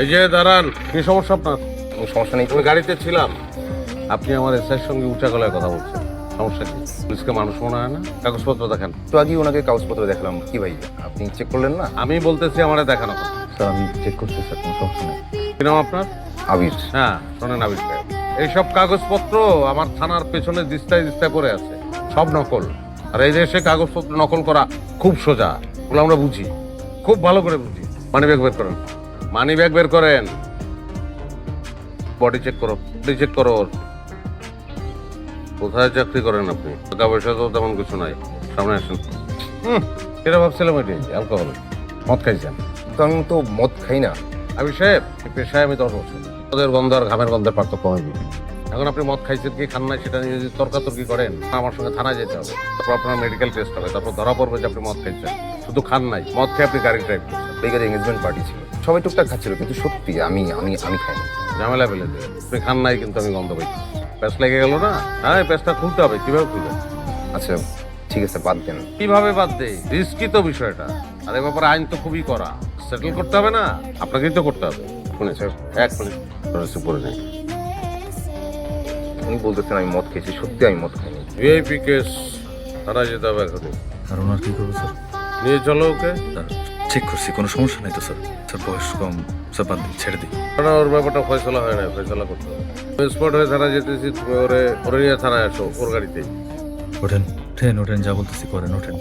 এই যে দাঁড়ান কি সমস্যা আপনার? কোনো সমস্যা নেই? আমি গাড়িতে ছিলাম। আপনি আমার এসআইয়ের সঙ্গে উঁচা গলায় কথা বলছেন। সমস্যা কি? পুলিশকে মানুষ মনে হয় না? কাগজপত্র দেখেন। তো আগেই ওনাকে কাগজপত্র দেখলাম। কি ভাই আপনি চেক করলেন না? আমি বলতেছি আমার দেখানো স্যার আমি চেক করছি স্যার কোনো সমস্যা নেই। কি নাম আপনার? আবির। হ্যাঁ শোনেন আবির সাহেব এইসব কাগজপত্র আমার থানার পেছনে দিস্তায় দিস্তায় পড়ে আছে। সব নকল। আর এই দেশে কাগজপত্র নকল করা খুব সোজা ওগুলো আমরা বুঝি। খুব ভালো করে বুঝি। মানি ব্যাগ বের করেন। মানি ব্যাগ বের করেন। বডি চেক করো বডি চেক করো কোথায় চাকরি করেন আপনি? টাকা পয়সা তো তেমন কিছু নাই। সামনে আসেন। হুম এটা ভাবছিলাম এটি অ্যালকোহল মদ খাইছেন। তো আমি তো মদ খাই না। আমি সাহেব পেশায় আমি দশ বছর। ওদের গন্ধ আর ঘামের গন্ধের পার্থক্য হয় কি এখন আপনি মদ খাইছেন কি, খান নাই সেটা নিয়ে যদি তর্কাতর্কি করেন আমার সঙ্গে থানায় যেতে হবে। তারপর আপনার মেডিকেল টেস্ট হবে। তারপর ধরা পড়বে যে আপনি মদ খাইছেন। শুধু খান নাই, মদ খেয়ে আপনি গাড়ি ড্রাইভ করছেন। বেকার এঙ্গেজমেন্ট পার্টি ছিল। সবাই টুকটাক খাচ্ছিল, কিন্তু সত্যি আমি আমি আমি খাইনি ঝামেলা ফেলে আপনি খান নাই কিন্তু আমি গন্ধ পাইছি। প্যাস লেগে গেল না? হ্যাঁ প্যাসটা খুলতে হবে। কীভাবে খুলবে? আচ্ছা ঠিক আছে, বাদ দেন। কীভাবে বাদ দেয় রিস্কি তো বিষয়টা। আর এ ব্যাপারে আইন তো খুবই করা সেটেল করতে হবে না? আপনাকেই তো করতে হবে। শুনেছে এক মিনিট পরে নেই। উনি বলতেছেন আমি মদ খেয়েছি সত্যি আমি মদ খাইনি। ভিআইপি কেস থানায় যেতে হবে এখনই আর ওনার কি করব স্যার? নিয়ে চলো ওকে। স্যার চেক করছি কোনো সমস্যা নেই তো স্যার। স্যার বয়স কম স্যার বাদ দিন ছেড়ে দিই না ওর ব্যাপারটা ফয়সলা হয় না ফয়সলা করতে হবে। স্পট হয়ে থানায় যেতেছি তুমি ওরে ওরে নিয়ে থানায় আসো ওর গাড়িতেই। ওঠেন ট্রেন ওঠেন যা বলতেছি করেন ওঠেন।